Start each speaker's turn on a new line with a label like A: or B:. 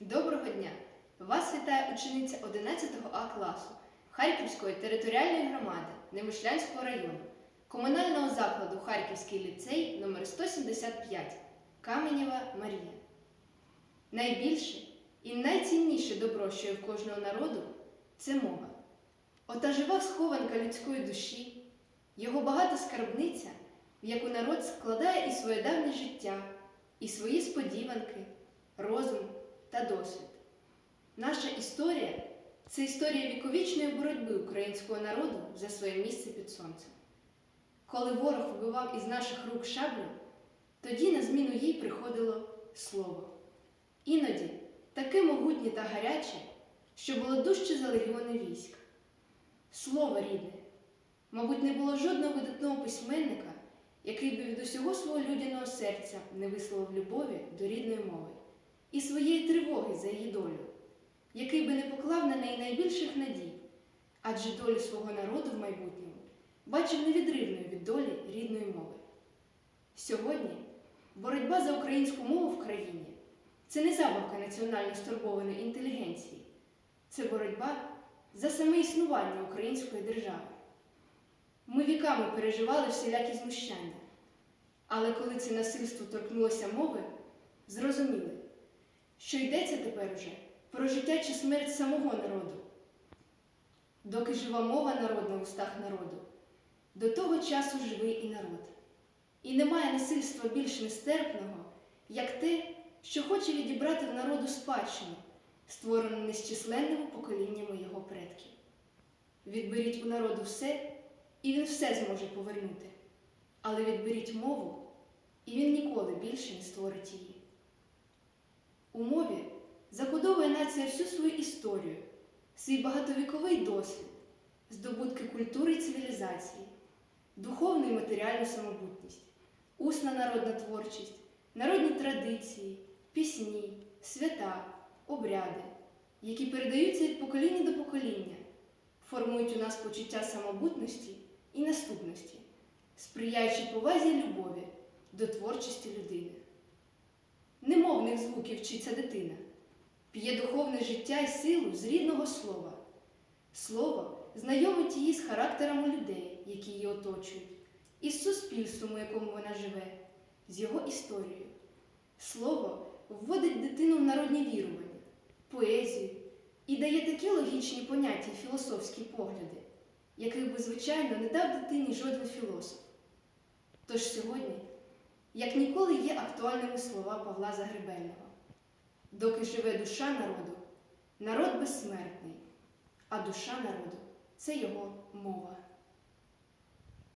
A: Доброго дня! Вас вітає учениця 11 А класу Харківської територіальної громади Немишлянського району, комунального закладу Харківський ліцей номер 175 Каменєва Марія. Найбільше і найцінніше добро, що є в кожного народу, це мова. Ота жива схованка людської душі, його багата скарбниця, в яку народ складає і своє давнє життя, і свої сподіванки, досвід. Наша історія це історія віковічної боротьби українського народу за своє місце під сонцем. Коли ворог вибивав із наших рук шаблю, тоді на зміну їй приходило слово. Іноді таке могутнє та гаряче, що було дужче за легіони військ. Слово рідне. Мабуть, не було жодного видатного письменника, який би від усього свого людяного серця не висловив любові до рідної мови і своєї тривоги за її долю, який би не поклав на неї найбільших надій, адже долю свого народу в майбутньому бачив невідривною від долі рідної мови. Сьогодні боротьба за українську мову в країні це не забавка національно стурбованої інтелігенції, це боротьба за саме існування української держави. Ми віками переживали всілякі знущання, але коли це насильство торкнулося мови, зрозуміли, що йдеться тепер уже про життя чи смерть самого народу. Доки жива мова народна в устах народу, до того часу живий і народ. І немає насильства більш нестерпного, як те, що хоче відібрати в народу спадщину, створену незчисленними поколіннями його предків. Відберіть у народу все, і він все зможе повернути. Але відберіть мову, і він ніколи більше не створить її. У мові закодовує нація всю свою історію, свій багатовіковий досвід, здобутки культури і цивілізації, духовну і матеріальну самобутність, усна народна творчість, народні традиції, пісні, свята, обряди, які передаються від покоління до покоління, формують у нас почуття самобутності і наступності, сприяючи повазі і любові до творчості людини. Немовних вчиться дитина, п'є духовне життя і силу з рідного слова. Слово знайомить її з характерами людей, які її оточують, із суспільством, у якому вона живе, з його історією. Слово вводить дитину в народні вірування, поезію і дає такі логічні поняття і філософські погляди, яких би, звичайно, не дав дитині жоден філософ. Тож сьогодні, як ніколи, є актуальними слова Павла Загребельного. Доки живе душа народу, народ безсмертний, а душа народу це його мова.